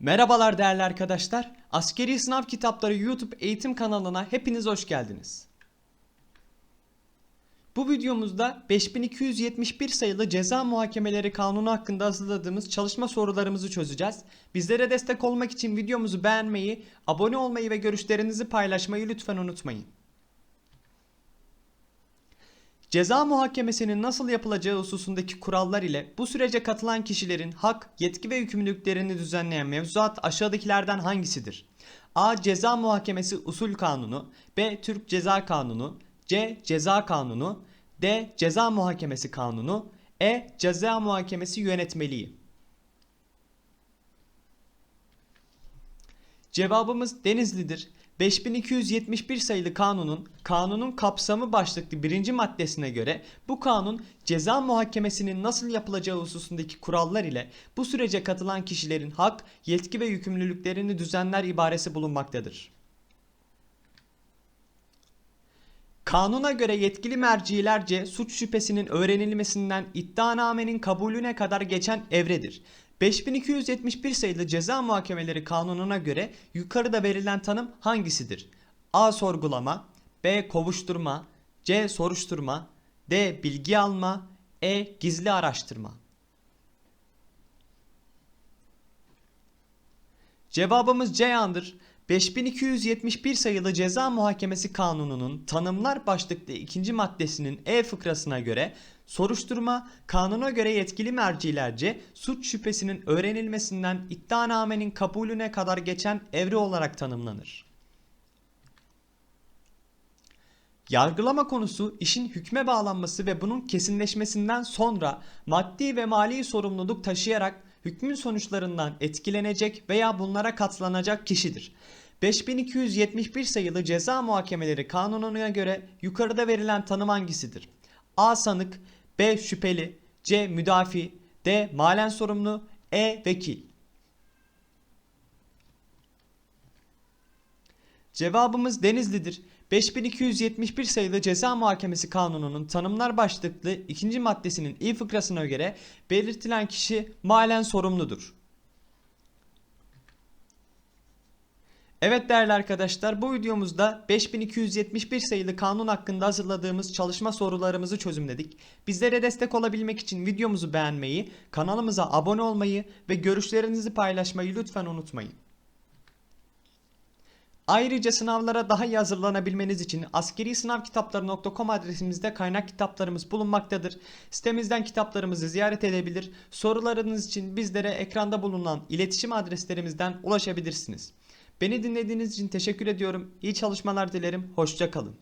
Merhabalar değerli arkadaşlar. Askeri Sınav Kitapları YouTube eğitim kanalına hepiniz hoş geldiniz. Bu videomuzda 5271 sayılı ceza muhakemeleri kanunu hakkında hazırladığımız çalışma sorularımızı çözeceğiz. Bizlere destek olmak için videomuzu beğenmeyi, abone olmayı ve görüşlerinizi paylaşmayı lütfen unutmayın. Ceza muhakemesinin nasıl yapılacağı hususundaki kurallar ile bu sürece katılan kişilerin hak, yetki ve yükümlülüklerini düzenleyen mevzuat aşağıdakilerden hangisidir? A. Ceza Muhakemesi Usul Kanunu B. Türk Ceza Kanunu C. Ceza Kanunu D. Ceza Muhakemesi Kanunu E. Ceza Muhakemesi Yönetmeliği Cevabımız Denizli'dir. 5271 sayılı kanunun kanunun kapsamı başlıklı birinci maddesine göre bu kanun ceza muhakemesinin nasıl yapılacağı hususundaki kurallar ile bu sürece katılan kişilerin hak, yetki ve yükümlülüklerini düzenler ibaresi bulunmaktadır. Kanuna göre yetkili mercilerce suç şüphesinin öğrenilmesinden iddianamenin kabulüne kadar geçen evredir. 5271 sayılı ceza muhakemeleri kanununa göre yukarıda verilen tanım hangisidir? A. Sorgulama B. Kovuşturma C. Soruşturma D. Bilgi alma E. Gizli araştırma Cevabımız Ceyhan'dır. 5271 sayılı ceza muhakemesi kanununun tanımlar başlıklı ikinci maddesinin E fıkrasına göre soruşturma kanuna göre yetkili mercilerce suç şüphesinin öğrenilmesinden iddianamenin kabulüne kadar geçen evre olarak tanımlanır. Yargılama konusu işin hükme bağlanması ve bunun kesinleşmesinden sonra maddi ve mali sorumluluk taşıyarak hükmün sonuçlarından etkilenecek veya bunlara katlanacak kişidir. 5271 sayılı ceza muhakemeleri kanununa göre yukarıda verilen tanım hangisidir? A. Sanık B. Şüpheli C. Müdafi D. Malen sorumlu E. Vekil Cevabımız Denizli'dir. 5271 sayılı ceza muhakemesi kanununun tanımlar başlıklı ikinci maddesinin i fıkrasına göre belirtilen kişi malen sorumludur. Evet değerli arkadaşlar bu videomuzda 5271 sayılı kanun hakkında hazırladığımız çalışma sorularımızı çözümledik. Bizlere destek olabilmek için videomuzu beğenmeyi, kanalımıza abone olmayı ve görüşlerinizi paylaşmayı lütfen unutmayın. Ayrıca sınavlara daha iyi hazırlanabilmeniz için askeri sınav kitapları.com adresimizde kaynak kitaplarımız bulunmaktadır. Sitemizden kitaplarımızı ziyaret edebilir. Sorularınız için bizlere ekranda bulunan iletişim adreslerimizden ulaşabilirsiniz. Beni dinlediğiniz için teşekkür ediyorum. İyi çalışmalar dilerim. Hoşça kalın.